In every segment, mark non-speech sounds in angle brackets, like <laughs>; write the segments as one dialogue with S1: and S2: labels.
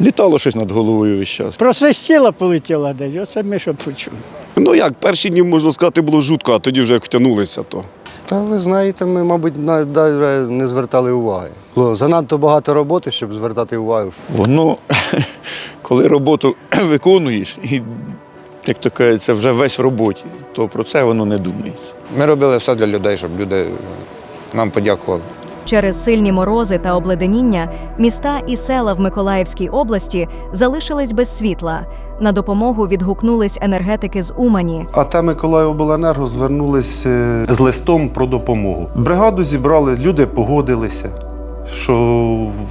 S1: Літало щось над головою весь час.
S2: Просвистіла, полетіла десь, оце ми що почули.
S3: Ну як, перші дні, можна сказати, було жутко, а тоді вже як втягнулися, то.
S4: Та ви знаєте, ми, мабуть, навіть не звертали уваги. Було занадто багато роботи, щоб звертати увагу.
S1: Воно, <laughs> коли роботу <clears throat> виконуєш, і, як то кажеться, вже весь в роботі, то про це воно не думається.
S5: Ми робили все для людей, щоб люди нам подякували.
S6: Через сильні морози та обледеніння міста і села в Миколаївській області залишились без світла. На допомогу відгукнулись енергетики з Умані.
S7: АТ Миколаївобленерго звернулись е, з листом про допомогу. Бригаду зібрали, люди погодилися, що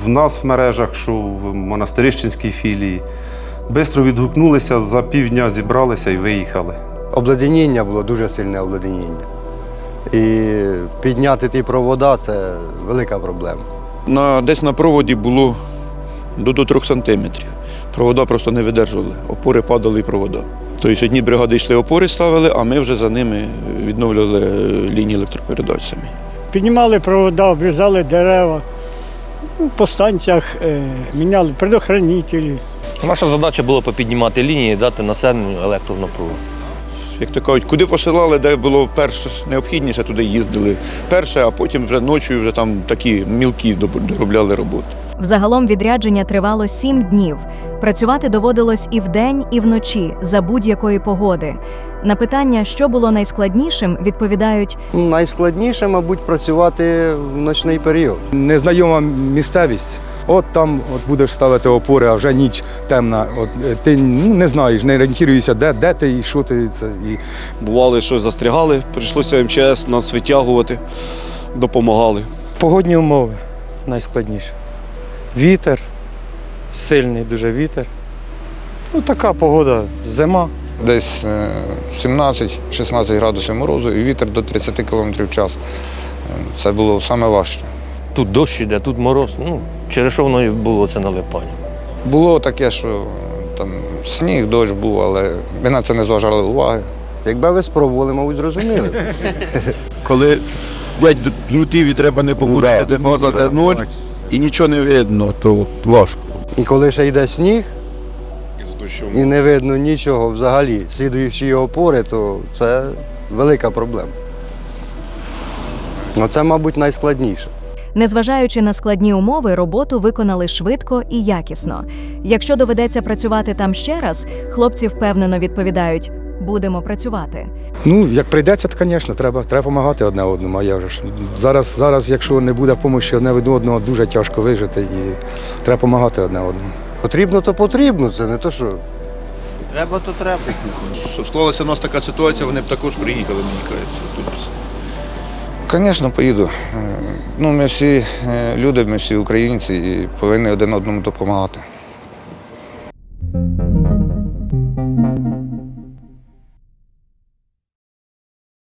S7: в нас в мережах, що в монастирищенській філії. Бистро відгукнулися, за півдня зібралися і виїхали.
S4: Обледеніння було дуже сильне обледеніння. І підняти ті провода це велика проблема.
S1: На, десь на проводі було до, до 3 сантиметрів. Провода просто не видержували. Опори падали і провода. Тобто одні бригади йшли опори ставили, а ми вже за ними відновлювали е, лінії електропередач самі.
S2: Піднімали провода, обрізали дерева, ну, по станціях е, міняли предохранителі.
S8: Наша задача була попіднімати лінії і дати населенню електронапругу.
S1: Як то кажуть, куди посилали, де було перше необхідніше, туди їздили. Перше, а потім вже ночі вже там такі мілкі доробляли роботи.
S6: Взагалом відрядження тривало сім днів. Працювати доводилось і вдень, і вночі за будь-якої погоди. На питання, що було найскладнішим, відповідають
S4: Найскладніше, мабуть, працювати в ночний період.
S9: незнайома місцевість. От там от будеш ставити опори, а вже ніч темна. От е, ти ну, не знаєш, не орієнтуєшся, де, де ти і що ти це. І
S3: Бували, що застрягали, прийшлося МЧС нас витягувати, допомагали.
S10: Погодні умови найскладніше. Вітер, сильний дуже вітер. Ну, така погода, зима.
S5: Десь е, 17-16 градусів морозу і вітер до 30 км в час. Е, Це було саме важче.
S8: Тут дощ іде, тут мороз. Ну, через що воно і було це налипання.
S5: Було таке, що там сніг, дощ був, але ми на це не зважали уваги.
S4: Якби ви спробували, мабуть, зрозуміли. <laughs>
S1: Коли блядь, друтів і треба не моза, де нуль, і нічого не видно, то важко.
S4: І коли ще йде сніг, і не видно нічого взагалі, слідуючи його опори, то це велика проблема. Оце, мабуть, найскладніше.
S6: Незважаючи на складні умови, роботу виконали швидко і якісно. Якщо доведеться працювати там ще раз, хлопці впевнено відповідають: будемо працювати.
S9: ну, як прийдеться, то, звісно, треба, треба допомагати одне одному. А же ж? Зараз, зараз, якщо не буде допомоги одне від одного, дуже тяжко вижити і треба допомагати одне одному.
S4: Потрібно, то потрібно, це не то, що.
S1: треба, то Щоб склалася у нас така ситуація, вони б також приїхали, мені кажеться.
S5: Звісно, поїду. Е, Ну, ми всі е, люди, ми всі українці і повинні один одному допомагати.